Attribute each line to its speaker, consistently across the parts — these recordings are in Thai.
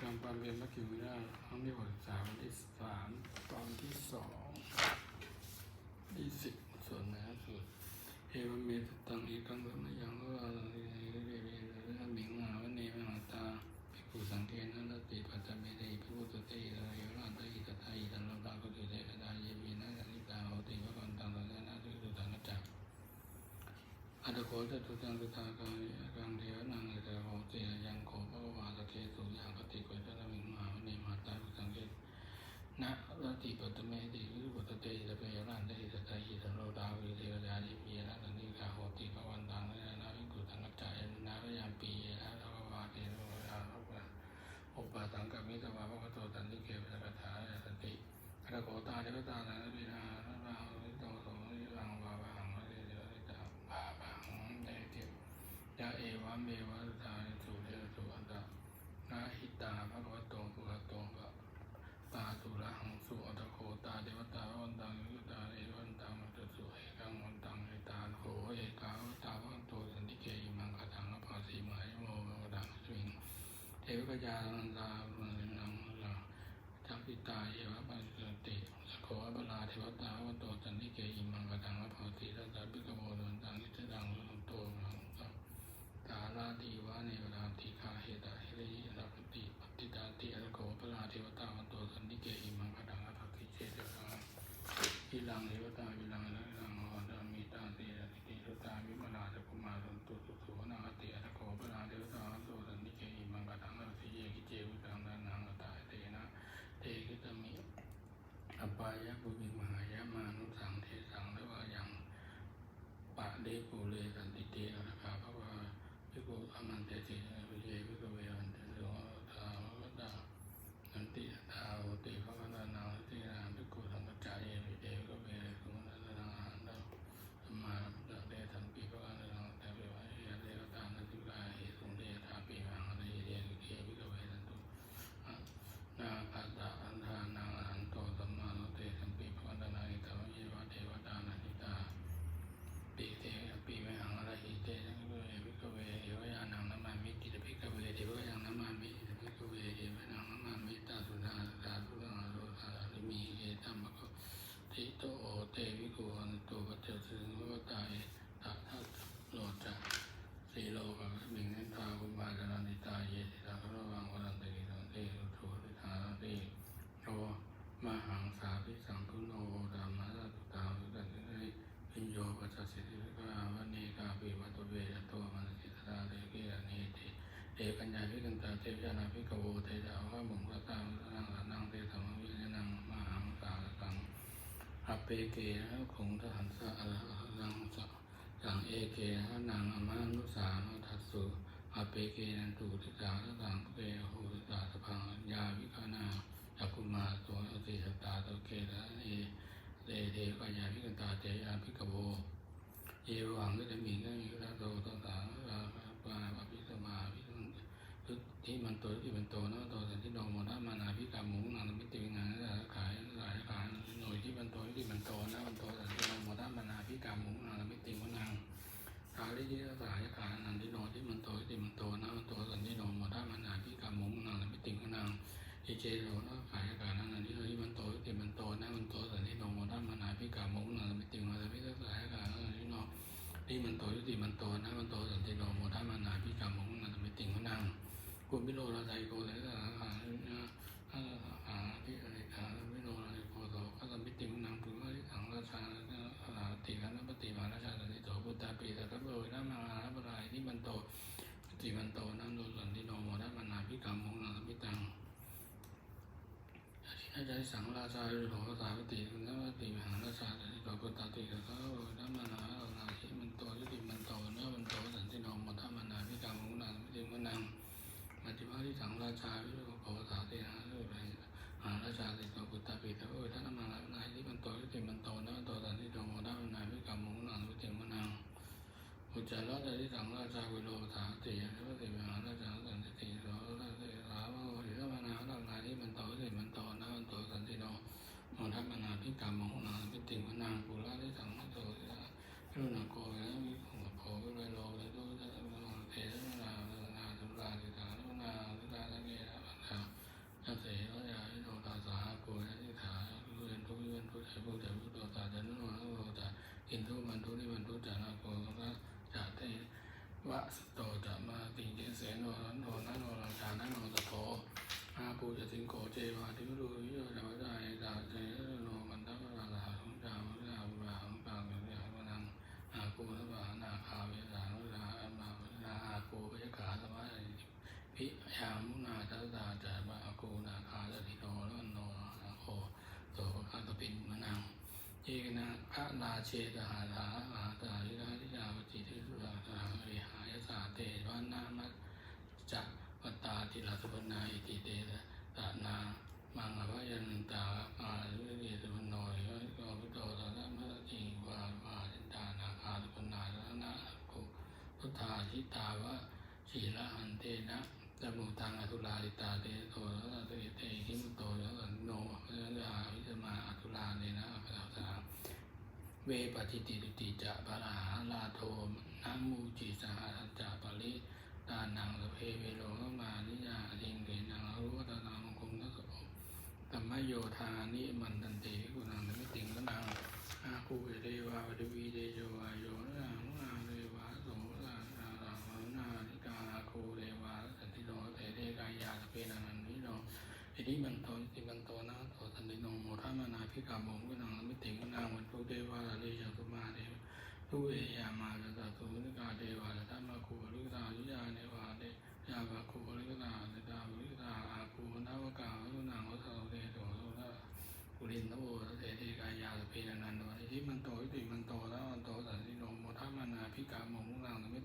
Speaker 1: กรรมความเรียนมักกิวิราชครั้งที่หกสามที่สามตอนที่สองที่สิบส่วนนะสุดเอวเมตตังเอกังสมยังก็เราเรียนเรียนเรียนเรมิงมาวันนี้มหาตาภิกขุสังเกตนันติปัจจเมติภิกขุสติระยะรันติตตาอิตันโลกากุติเตกตาเยวีนะนิตาโหติวะกันตังตังนะตุตุตังจักอัตโกจะตุตังตุตากังกังเทวนังเอตโหติยังโกภะวาส เกสุยังกติโกจะระมิงมหาวันนี้มหาตาบุสังเกตนะรติปัตเมติวิรุปตเตจะเปยรันตอิตตาอิตันโลกาวิเทวดาเยวีนะนิกาโหติภวันตังนะนะภิกขุสังกัจจายนะพยามปีนะภวาเตโลยาภวะอุปาตังกมิตวาภวโตตันติเกวะกถาสันติอัตโกตาเทวตานะวินานะภาวิโตโสนิรังวาวังวะเดเดวิตาภาวังเดเทยะเอวะเมวะตาสุเดสุอัตตะนาหิตาภะคะวะโตภะคะวะโตภะตาตุระหังสุอัตโค ตาวันตังยุตาเอวันตังมัตสุเอกังวันตังเอตาโหเอกาวตาวันโตสันติเกยิมังคตังอภาสีมหายโมโมดังสวิงเทวกยาลันตาบุญนังลาจักปิตาเยวะปัสสติสโคอปลาเทวตาวันโตสันติเกยิมังคตังอภาสีรัตตาปิกโมดันตังนิจดังสุโตมังตตาลาตีวะเนวราติคาเหตาเฮริยรัปติปฏิตาติอโคปลาเทวตาวันโตสันติเกยิมังคตังอภาสีเจตสัง วิลังเทวตาวิลังนะลังหอดามิตาเตระติติสุตาวิมลาจะกุมารันตุสุสนาเตอะโคปราเทวตาโสตันติเกอิมังกตังนะสิเยกิเจวุตังนันนังกตาเตนะเตกิตมิอปายะปุวิมหายะมานุสังเทสังและว่ายังปะเดปุเรสันติเตอะระคาภวาภิโกอมันเตติวิเยภิโกเวอันเตาวะตา นันติตาโอติภะคะนานาตินาภิกขุสังฆจายเอวิเดก็เวสุนันทนาหันตสัมมาสัมพุทธเดทันปีภะคะนานาแต่เววะเยเดวตานันติกาเหสุเดธาปีมังอะไรเดวิเกวิกเวทันตุนาคาตาอันทานังอันโตสัมมาโนเตสัมปีภะคะนาอิตวะเยวะเทวตานันติตา ปีเตปีเมหังอรหิเตนะพิกเวพิกเวเอวยานังนามามิติพิกเวเทวยังนามามิติพิกเวเอวนังนามามิตาสุนาตาสุนังโรธาริมีเอตัมมะโกทิโตโอเตวิโกอันโตปัจเจสิงวตายตาทัสโลจะสีโลกัสมิงนิตาคุมาจนันติตาเยติตาครวังวรันติสันติสุทุติธาติโยมหังสาภิสังคุโนธรรมะตุตาสุตันติ พิญโยปัสสสิริกาวันเนกาปิวัตเวยโตมันสิตาเตกิรเนติเอกัญญา ภิกันตาเทวนาภิกโวเทจาวะมุงคตานังนังเตธรรมวิญญาณังมหังสาตังอเปเกนะคงทหันสะอรหังสะสังเอเกนะนางอมานุสานุทัสสุอเปเกนันตุติสาสังเกโหติสาสพังยาวิคานาจักุมาโสติสตาโตเกระเนเตเทกายาพิกันตาเตยาพิกโวเยวังก็จะมีก็มีพระโตตัสสะราปาปิสมาภิ ที่มันโตที่มันโตนะโตสันติโนโมนะมานาพิกามุงนันมิติวิงานสาขายสายขายหน่วยที่มันโตที่มันโตนะมันโตสันติโนโมนะมานาพิกามุงนันมิติวนังกาลิยิสายขายนันติโนที่มันโตที่มันโตนะมันโตสันติโนโมนะมานาพิกามุงนันมิติวนังอิเจโรนะขายการนั้นที่ที่มันโตที่มันโตนะมันโตแต่ที่โนโมทัมานาพิกามงนะไม่ติงมาแต่พิสายการนั้นที่โนที่มันโตที่มันโตนะมันโตแต่ที่โนโมทัมานาพิกามงนะไม่ติงมานัง คุณพิโรราใจโกเลยนะอ่าอ่าอ่าที่อะไรกันพิโรราใจโกโตก็จะไม่ติงนังปุ้ยถังราชาติกันนะปฏิมาราชาสันติโตพุทธาปีแต่ถ้าโดยนะมาแล้วอะไรที่มันโตที่มันโตนั้นโดสันติโนโมทัมนาพิกามของนะไม่ตังอาจารย์สังราชาหรือหลวงภาษาปฏิคุณนวัติมหาราชาที่ต่ จจาระที่สังราชาวิโรธาติหรือว่าติมหาราชาสันติโสราชาสาวะหรือว่านาเรานาที่มันโตที่มันโตนะมันโตสันติโนมทัมนาพิกรรมมโหนาพิติวนาปุระที่สังฆโตสิระพิรุณโกยนะวิโภวิเวโลเลยโตจะเทนะนานาสุราสิตานุนาสุราสังเกนะ ยามุนาทัสสะจะบากูนาคาสติโนรโนนาโคโสภะตปินมะนังเยนะพระรา เชตหาลาหาตาลิราธิยาวจิติสุราตาเรหายสาเตวันนามัจจะวตาติลาสุปนาอิติเตตะนามังอภัยันตาอาลุเรสุปโนยโยพุทโธตระมะจิวาวาจินตานาคาสุปนาสนาโกพุทธาชิตาวะชีละหันเตนะจมูตังอทุลาลิตาเตโตระตเตเตหิมุโตยะสันโนพระยาวิจมาอทุลาเนนะพระสา เวปฏิติตุติจะปะหาลาโทนามูจิสหรัจจะปะริตานังสเพเวโรมานิยาลิงเกนังรู้วัตนังคุงนัสโสธรรมโยธานิมันตันติกุณังนิติงกนังอาคูเอเดวาวดวีเดโยวายโยนานาเดวาโสนานานานานิกาคูเดวาสันติโนเตเดกายาสเปนันนิโนอิทิมันโตอิติมันโตนะโตสันติโนโมทามานาพิกามงกุนังมิติงกุนังวันตุเดวาลาเลจัตุมาเด ตุเอยามาจัตตุนิกาเดวาลตัมมาคูลุกตายุยาเนวาเดยาบาคูลุกตาเดตาลุกตาอาคูนาวกาลุนังวัสเดโตโตกุลินโตเตติกายาสเพนันโตอิทิมันโตอิติมันโตแล้วมันโตสันติโนโมทัมมานาพิกามงมุนังสมิ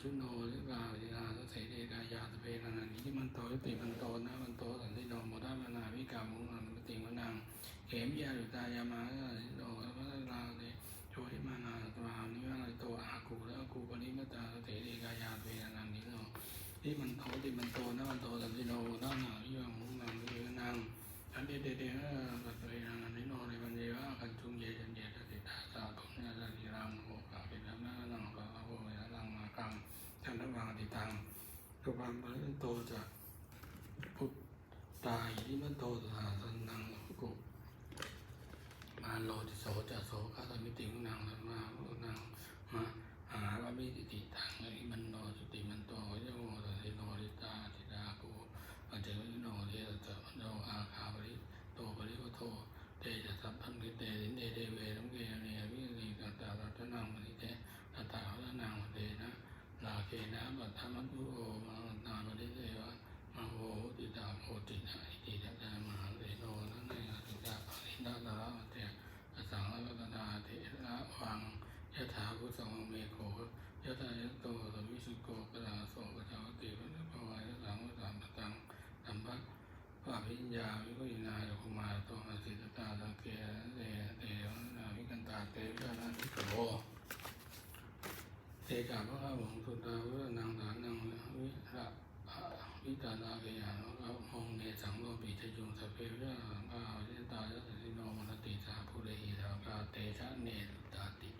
Speaker 1: ชุโนหรือกาวินาสเสเทกายาตเพนันนิมันโตยติมันโตนะมันโตสันติโนโมดามานาพิกามงนามิติมันังเขมยาดุตายามาสิโนพระลาเตโชยมานาตรานิวาลโตอากูแล้วอากูปนิมตาสเถเรกายาเวนังนิโนที่มันโตที่มันโตนะมันโตสันติโนด้านหนาที่ยังมุงนังเวนังอันเดเดเดนะตัดเวนังนิโนในวันเดียวกันจุงเยจันเยตติตาสาตุนาสติรังโหกาปินังนานังกะโหยลังมากังจันทวังติตัง ตุบังปริโตจะพุทตายที่มันโตสาสันนังกุมาโลติโสจะโสกาตมิติมุนังสัมมาพุนังมาหาลมิติติตังอริมันโนสติมันโตยโมตัสิโนริตาติดากูปัจเจวิโนเทตะโนอาคาปริโตปริวโทเตจะสัพพังคิเตสินเดเดเวรัมเกเนวิริกัตตารัตนังมณิเตตัตตารัตนังมเตนะลาเคนะปัตถมัตุโอมาตามริเตวะมาโห ติตาโหตินะอิติตัตามหาเรโนนันเนติตาปริณาตระเตอสังฆรัตนาเถระวังยะถาพุทธังเมโขยะถายะโตสวิสุโกปะลาโสปะชาวติพุทธภวายะสังวสัมตังสัมภะปะพิญญาวิกุินาโยคุมาโตอาสิตตาสังเกเตเตวนาวิกันตาเตวินานิโกเตกาพระข้าหลวงสุตาวุฒนังฐานังวิระ วิจาราสยามะมองเนสังโลปิทยุงสเปรยะอาเยตายะสิโนมนติสาผู้เรหิสากาเตชะเนตาติ